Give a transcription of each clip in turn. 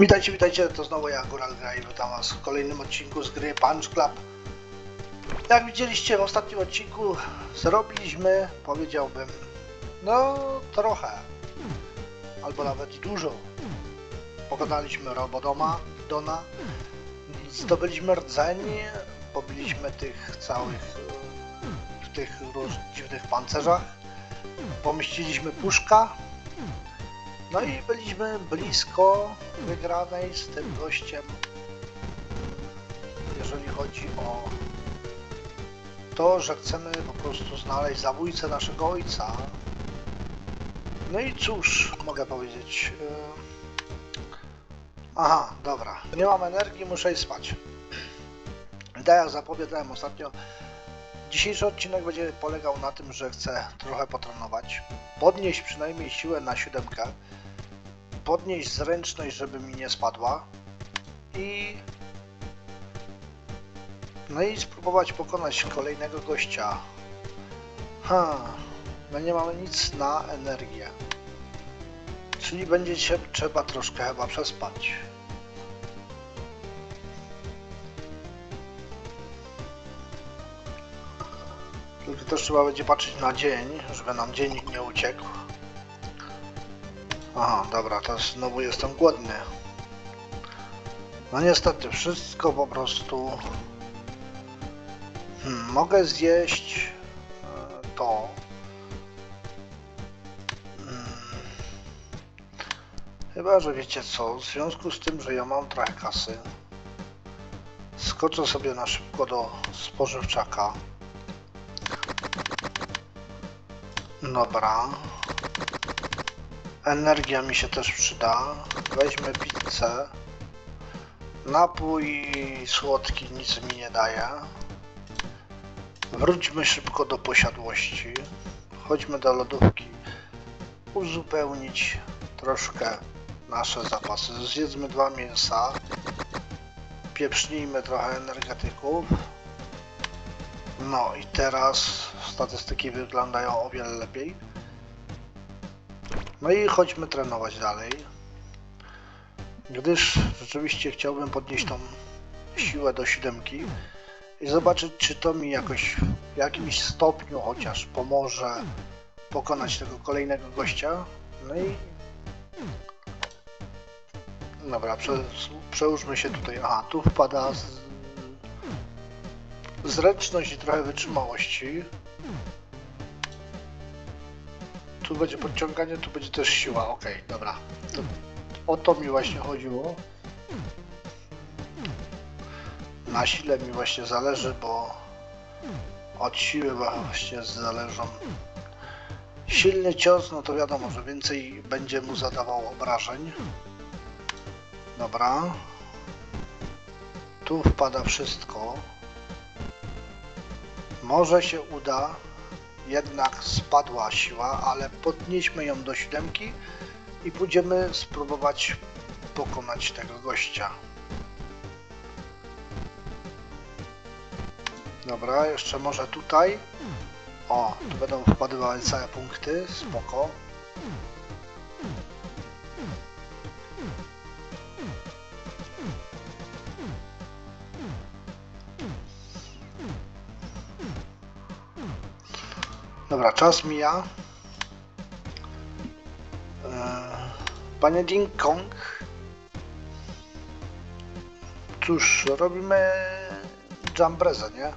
Witajcie, witajcie, to znowu ja, Góral Gra i witam was w kolejnym odcinku z gry Punch Club. Jak widzieliście w ostatnim odcinku zrobiliśmy, powiedziałbym, no trochę, albo nawet dużo. Pokonaliśmy Robodoma, Dona, zdobyliśmy rdzeń, pobiliśmy tych całych, w tych róż dziwnych pancerzach, pomieściliśmy puszka, no i byliśmy blisko wygranej z tym gościem, jeżeli chodzi o to, że chcemy po prostu znaleźć zabójcę naszego ojca. No i cóż, mogę powiedzieć. yy, Aha, dobra. Nie mam energii, muszę iść spać. Tak jak zapowiadałem ostatnio, dzisiejszy odcinek będzie polegał na tym, że chcę trochę potrenować, podnieść przynajmniej siłę na siódemkę, podnieść zręczność, żeby mi nie spadła i no i spróbować pokonać kolejnego gościa. Ha, no nie mamy nic na energię. Czyli będzie się trzeba troszkę chyba przespać. Też trzeba będzie patrzeć na dzień, żeby nam dzień nie uciekł. Aha, dobra, teraz znowu jestem głodny. No niestety, wszystko po prostu... Hmm, mogę zjeść e, to. Hmm. Chyba, że wiecie co, w związku z tym, że ja mam trochę kasy, skoczę sobie na szybko do spożywczaka. Dobra. Energia mi się też przyda. Weźmy pizzę. Napój słodki nic mi nie daje. Wróćmy szybko do posiadłości. Chodźmy do lodówki. Uzupełnić troszkę nasze zapasy. Zjedzmy dwa mięsa. Pieprznijmy trochę energetyków. No i teraz statystyki wyglądają o wiele lepiej. No i chodźmy trenować dalej. Gdyż rzeczywiście chciałbym podnieść tą siłę do siódemki i zobaczyć, czy to mi jakoś w jakimś stopniu chociaż pomoże pokonać tego kolejnego gościa. No i. Dobra, prze, przełóżmy się tutaj. Aha, tu wpada z, zręczność i trochę wytrzymałości. Tu będzie podciąganie, tu będzie też siła. Okej, dobra. To, o to mi właśnie chodziło. Na sile mi właśnie zależy, bo od siły właśnie zależą. Silny cios, no to wiadomo, że więcej będzie mu zadawał obrażeń. Dobra. Tu wpada wszystko. Może się uda, jednak spadła siła, ale podnieśmy ją do siódemki i pójdziemy spróbować pokonać tego gościa. Dobra, jeszcze może tutaj. O, tu będą wpadywały całe punkty, spoko. Dobra, czas mija. Eee, Panie Ding Kong. Cóż, robimy jambrezę, nie?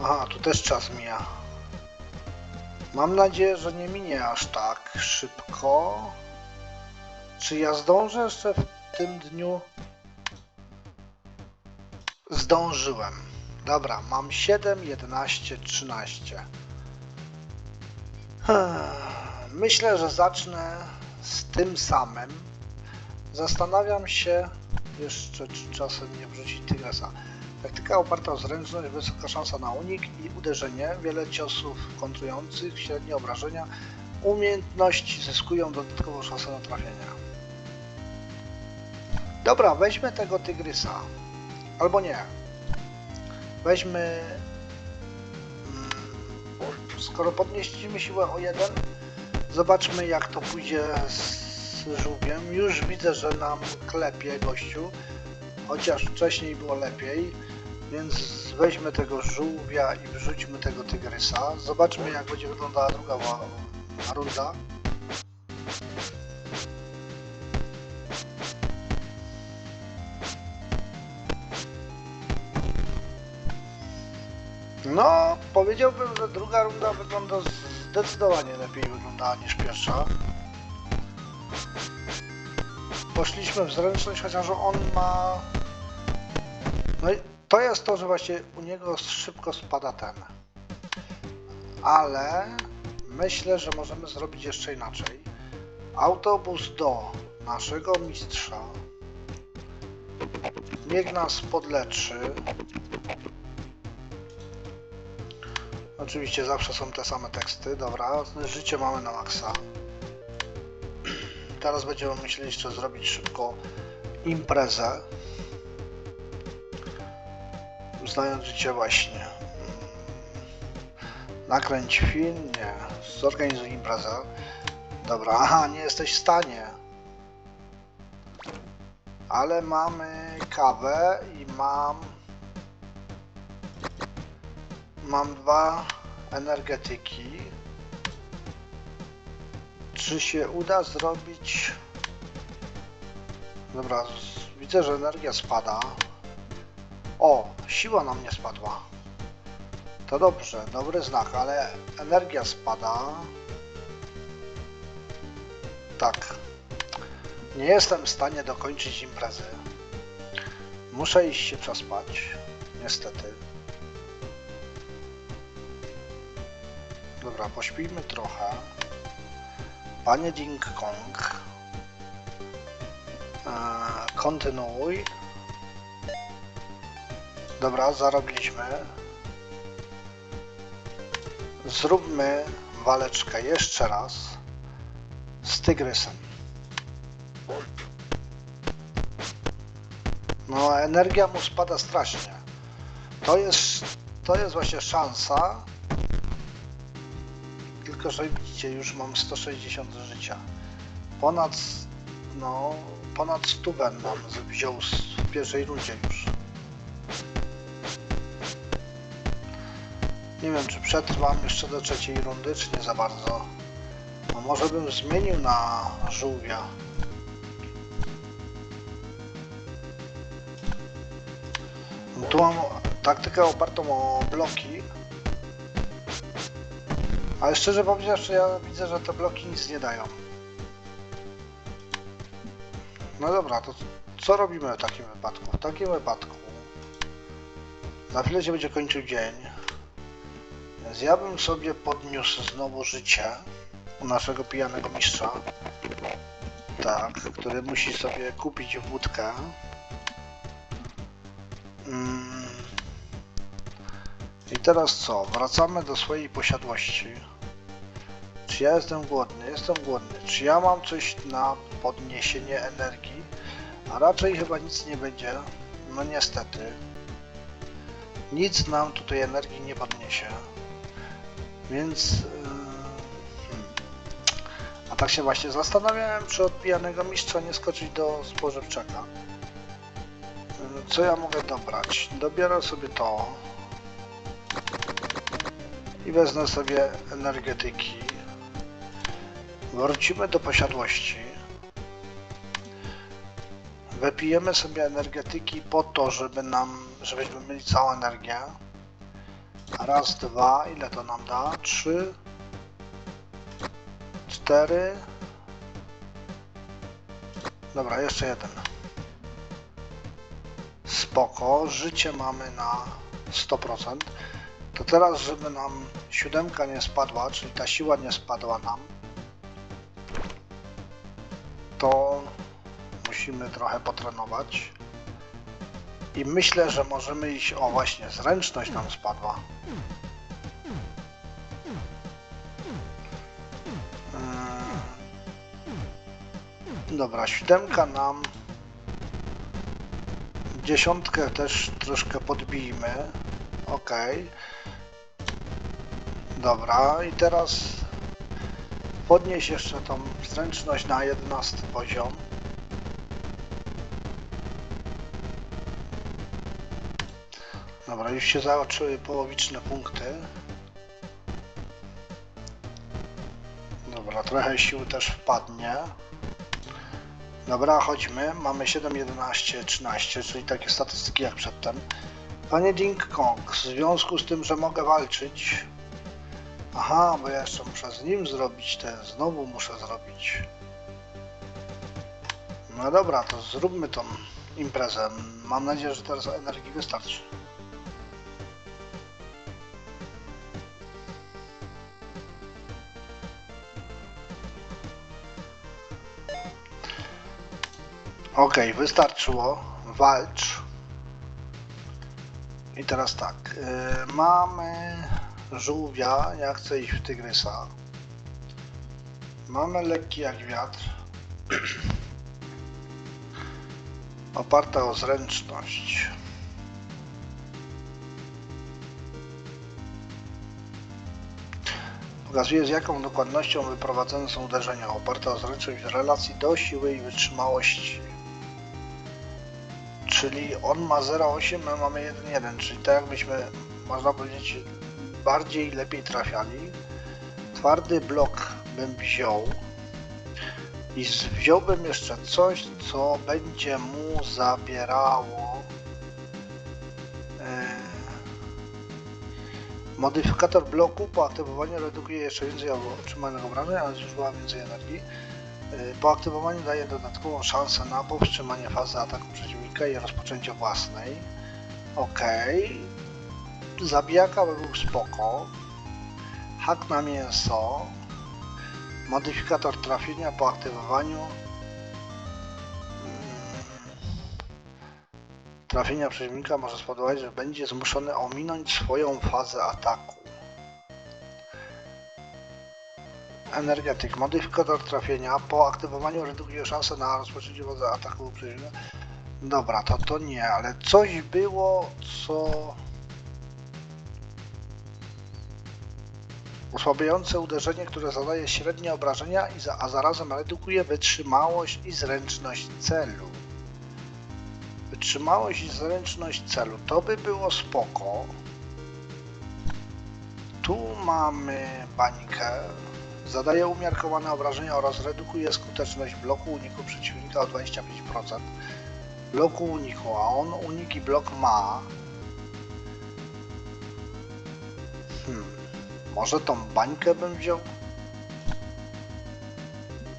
Aha, tu też czas mija. Mam nadzieję, że nie minie aż tak szybko. Czy ja zdążę jeszcze w tym dniu? Zdążyłem. Dobra, mam 7, 11, 13. Hmm, Myślę, że zacznę z tym samym. Zastanawiam się jeszcze, czy czasem nie wrzucić Tygresa. Taktyka oparta o zręczność, wysoka szansa na unik i uderzenie, wiele ciosów kontrujących, średnie obrażenia. Umiejętności zyskują dodatkową szansę na trafienia. Dobra, weźmy tego Tygrysa. Albo nie. Weźmy. mm, Skoro podnieśliśmy siłę o jeden, zobaczmy jak to pójdzie z żółwiem. Już widzę, że nam klepie gościu, chociaż wcześniej było lepiej. Więc weźmy tego żółwia i wrzućmy tego tygrysa. Zobaczmy jak będzie wyglądała druga runda. Powiedziałbym, że druga runda wygląda zdecydowanie lepiej wyglądała niż pierwsza. Poszliśmy w zręczność, chociaż on ma... No i to jest to, że właśnie u niego szybko spada ten. Ale myślę, że możemy zrobić jeszcze inaczej. Autobus do naszego mistrza. Niech nas podleczy. Oczywiście zawsze są te same teksty. Dobra, życie mamy na maksa. Teraz będziemy myśleli jeszcze zrobić szybko imprezę. Znając życie właśnie. Mm. Nakręć film? Nie. Zorganizuj imprezę. Dobra, aha, nie jesteś w stanie. Ale mamy kawę i mam... Mam dwa energetyki. Czy się uda zrobić... Dobra, widzę, że energia spada. O, siła nam nie spadła. To dobrze, dobry znak, ale energia spada. Tak. Nie jestem w stanie dokończyć imprezy. Muszę iść się przespać. Niestety. Dobra, pośpijmy trochę. Panie Ding Kong. Eee, kontynuuj. Dobra, zarobiliśmy. Zróbmy waleczkę jeszcze raz z tygrysem. No, energia mu spada strasznie. To jest, to jest właśnie szansa. Tylko, widzicie, już mam 160 życia. Ponad, no, ponad 100 nam wziął w pierwszej rundzie już. Nie wiem, czy przetrwam jeszcze do trzeciej rundy, czy nie za bardzo. No może bym zmienił na żółwia. Tu mam taktykę opartą o bloki. Ale szczerze powiedziawszy, ja widzę, że te bloki nic nie dają. No dobra, to co robimy w takim wypadku? W takim wypadku za chwilę się będzie kończył dzień. Więc ja bym sobie podniósł znowu życie u naszego pijanego mistrza. Tak, który musi sobie kupić wódkę. Mm. I teraz co? Wracamy do swojej posiadłości. Czy ja jestem głodny? Jestem głodny. Czy ja mam coś na podniesienie energii? A raczej chyba nic nie będzie. No niestety. Nic nam tutaj energii nie podniesie. Więc... Yy. A tak się właśnie zastanawiałem, czy od pijanego mistrza nie skoczyć do spożywczaka. Yy, Co ja mogę dobrać? Dobiorę sobie to. I wezmę sobie energetyki. Wrócimy do posiadłości. Wypijemy sobie energetyki po to, żeby nam, żebyśmy mieli całą energię. Raz, dwa, ile to nam da? Trzy, cztery. Dobra, jeszcze jeden. Spoko, życie mamy na 100%. To teraz, żeby nam siódemka nie spadła, czyli ta siła nie spadła nam, to musimy trochę potrenować. I myślę, że możemy iść. O, właśnie, zręczność nam spadła. Yy. Dobra, siódemka nam. Dziesiątkę też troszkę podbijmy. Ok. Dobra, i teraz podnieść jeszcze tą zręczność na 11 poziom. Dobra, już się zaoczyły połowiczne punkty. Dobra, trochę sił też wpadnie. Dobra, chodźmy. Mamy 7, 11, 13, czyli takie statystyki jak przedtem. Panie Ding Kong, w związku z tym, że mogę walczyć. Aha, bo ja jeszcze muszę z nim zrobić ten, znowu muszę zrobić. No dobra, to zróbmy tą imprezę. Mam nadzieję, że teraz energii wystarczy. Okej, wystarczyło. Walcz. I teraz tak. y, mamy żółwia. Ja chcę iść w tygrysa. Mamy lekki jak wiatr. Oparta o zręczność. Pokazuje z jaką dokładnością wyprowadzane są uderzenia. Oparte o zręczność w relacji do siły i wytrzymałości. Czyli on ma 0,8, my mamy 1,1, czyli tak jakbyśmy, można powiedzieć, bardziej lepiej trafiali. Twardy blok bym wziął i wziąłbym jeszcze coś, co będzie mu zabierało e, modyfikator bloku po aktywowaniu redukuje jeszcze więcej otrzymanych obrażeń, ale zużywa więcej energii. Y, Po aktywowaniu daje dodatkową szansę na powstrzymanie fazy ataku przeciwnika i rozpoczęcie własnej. Ok. Zabijaka by był spoko. Hak na mięso. Modyfikator trafienia po aktywowaniu. mm, Trafienia przeciwnika może spowodować, że będzie zmuszony ominąć swoją fazę ataku. Energetyk. Modyfikator trafienia po aktywowaniu redukuje szansę na rozpoczęcie wodza ataku przeciwnika. Dobra, to to nie, ale coś było, co... Osłabiające uderzenie, które zadaje średnie obrażenia, a zarazem redukuje wytrzymałość i zręczność celu. Wytrzymałość i zręczność celu. To by było spoko. Tu mamy bańkę. Zadaje umiarkowane obrażenia oraz redukuje skuteczność bloku uniku przeciwnika o 25%. Bloku uniku, a on uniki blok ma. Hmm. Może tą bańkę bym wziął?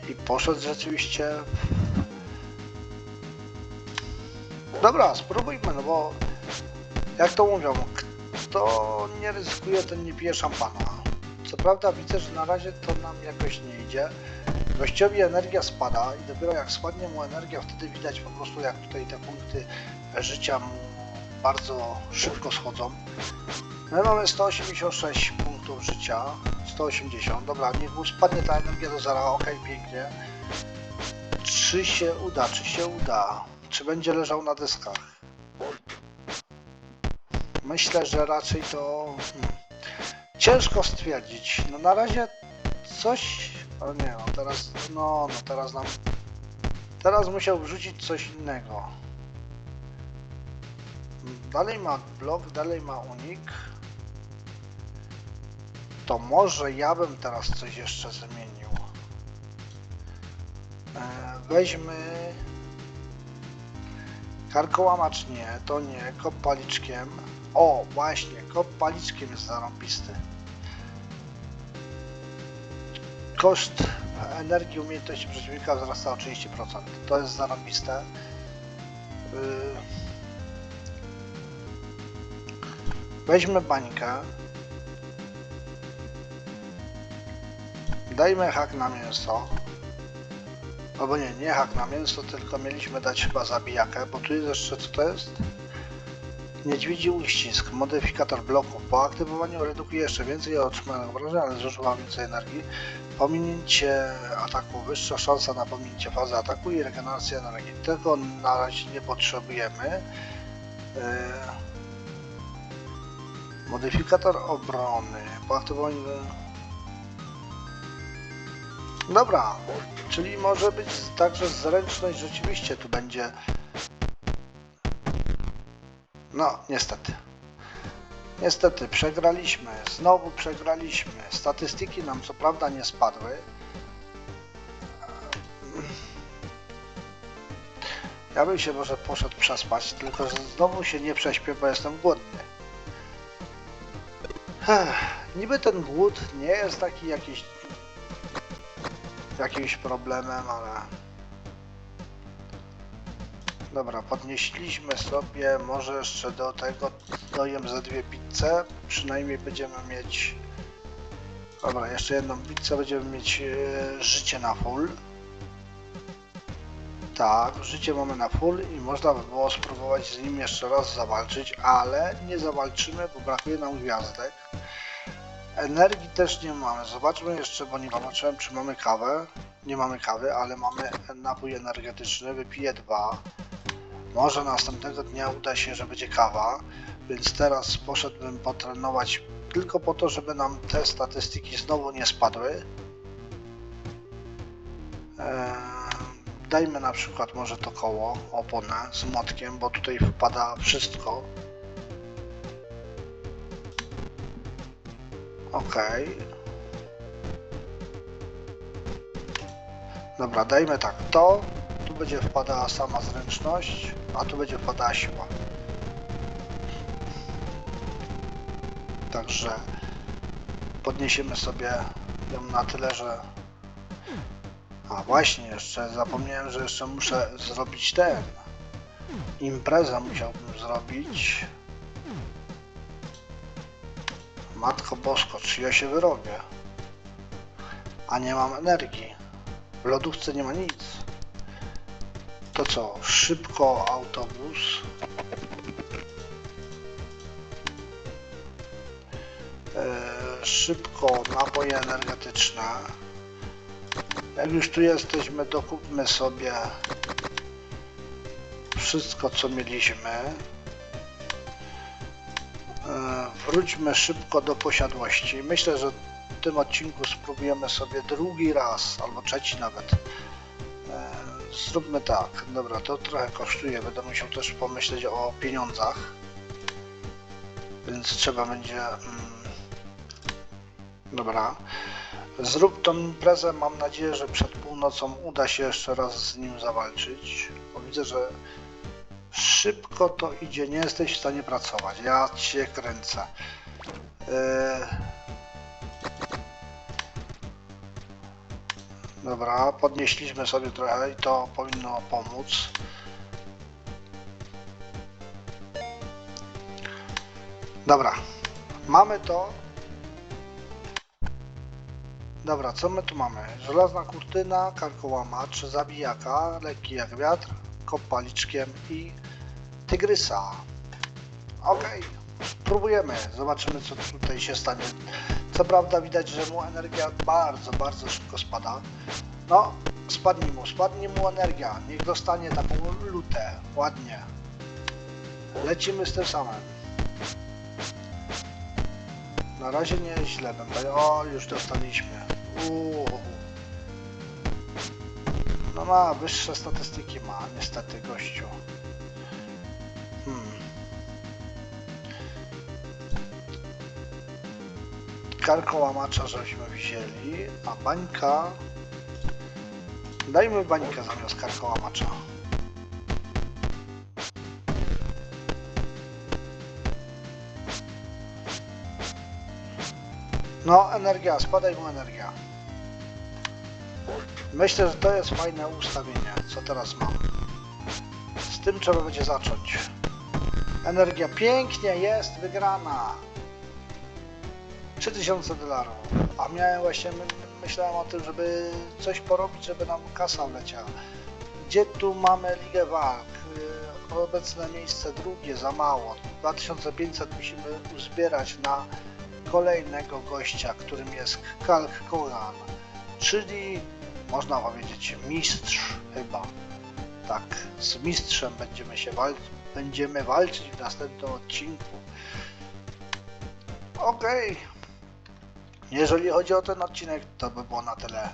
I poszedł rzeczywiście. Dobra, spróbujmy, no bo jak to mówią, kto nie ryzykuje, ten nie pije szampana. Co prawda widzę, że na razie to nam jakoś nie idzie. Gościowi energia spada i dopiero jak spadnie mu energia, wtedy widać po prostu jak tutaj te punkty życia mu bardzo szybko schodzą. My mamy 186 punktów życia, 180, dobra, niech mu spadnie ta energia do zera, ok, pięknie. Czy się uda, czy się uda? Czy będzie leżał na dyskach? Myślę, że raczej to... Hmm. Ciężko stwierdzić. No na razie coś... O nie, no teraz... No, no teraz nam... Teraz musiał wrzucić coś innego. Dalej ma blok, dalej ma unik. To może ja bym teraz coś jeszcze zmienił. E, weźmy... Karkołamacz nie, to nie, kop paliczkiem. O, właśnie, kop paliczkiem jest zarąbisty. Koszt energii umiejętności przeciwnika wzrasta o 30%. To jest zarąbiste. Yy, Weźmy bańkę. Dajmy hak na mięso. Albo nie, nie hak na mięso, tylko mieliśmy dać chyba zabijakę, bo tu jest jeszcze co to jest? Niedźwiedzi uścisk, modyfikator bloku. Po aktywowaniu redukuje jeszcze więcej otrzymanych obrażeń, ale zużywa więcej energii. Pominięcie ataku, wyższa szansa na pominięcie fazy ataku i regeneracja energii. Tego na razie nie potrzebujemy. Yy, Modyfikator obrony. Po aktywowaniu Dobra, czyli może być także zręczność rzeczywiście tu będzie. No, niestety. Niestety, przegraliśmy. Znowu przegraliśmy. Statystyki nam co prawda nie spadły. Ja bym się może poszedł przespać, tylko że znowu się nie prześpię, bo jestem głodny. Niby ten głód nie jest taki jakiś jakimś problemem, ale... Dobra, podnieśliśmy sobie, może jeszcze do tego dojem ze dwie pizze, przynajmniej będziemy mieć... Dobra, jeszcze jedną pizzę, będziemy mieć e, życie na full. Tak, życie mamy na full i można by było spróbować z nim jeszcze raz zawalczyć, ale nie zawalczymy, bo brakuje nam gwiazdek. Energii też nie mamy. Zobaczmy jeszcze, bo nie zobaczyłem, czy mamy kawę. Nie mamy kawy, ale mamy napój energetyczny. Wypiję dwa. Może następnego dnia uda się, że będzie kawa, więc teraz poszedłbym potrenować tylko po to, żeby nam te statystyki znowu nie spadły. Eee, dajmy na przykład może to koło, oponę z młotkiem, bo tutaj wpada wszystko. Okej. Dobra, dajmy tak, to, tu będzie wpadała sama zręczność, a tu będzie wpadała siła. Także podniesiemy sobie ją na tyle, że... A właśnie, jeszcze zapomniałem, że jeszcze muszę zrobić ten. Imprezę musiałbym zrobić. Matko Bosko, czy ja się wyrobię? A nie mam energii. W lodówce nie ma nic. To co? Szybko autobus. Eee, szybko napoje energetyczne. Jak już tu jesteśmy, dokupmy sobie wszystko co mieliśmy. Wróćmy szybko do posiadłości. Myślę, że w tym odcinku spróbujemy sobie drugi raz, albo trzeci nawet. E, Zróbmy tak. Dobra, to trochę kosztuje. Będę musiał też pomyśleć o pieniądzach. Więc trzeba będzie. mm, Dobra. Zrób tą imprezę. Mam nadzieję, że przed północą uda się jeszcze raz z nim zawalczyć. Bo widzę, że szybko to idzie, nie jesteś w stanie pracować. Ja cię kręcę. Yy... Dobra, podnieśliśmy sobie trochę i to powinno pomóc. Dobra, mamy to. Dobra, co my tu mamy? Żelazna kurtyna, karkołamacz, zabijaka, lekki jak wiatr, kop paliczkiem i tygrysa. Okej, próbujemy, zobaczymy co tutaj się stanie. Co prawda widać, że mu energia bardzo, bardzo szybko spada. No, spadnie mu, spadnie mu energia. Niech dostanie taką lutę, ładnie. Lecimy z tym samym. Na razie nie źle będę. O, już dostaliśmy. No ma, wyższe statystyki ma, niestety, gościu. Karkołamacza żeśmy wzięli, a bańka... Dajmy bańkę zamiast karkołamacza. No, energia, spadaj mu energia. Myślę, że to jest fajne ustawienie, co teraz mam. Z tym trzeba będzie zacząć. Energia pięknie jest wygrana. 3000 dolarów. A miałem właśnie, my, myślałem o tym, żeby coś porobić, żeby nam kasa leciała. Gdzie tu mamy Ligę Walk? Yy, Obecne miejsce drugie, za mało. 2500 musimy uzbierać na kolejnego gościa, którym jest Kalk Koran, czyli można powiedzieć mistrz chyba. Tak, z mistrzem będziemy się walczyć, będziemy walczyć w następnym odcinku. Okej. Jeżeli chodzi o ten odcinek, to by było na tyle.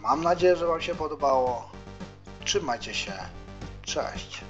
Mam nadzieję, że Wam się podobało. Trzymajcie się. Cześć.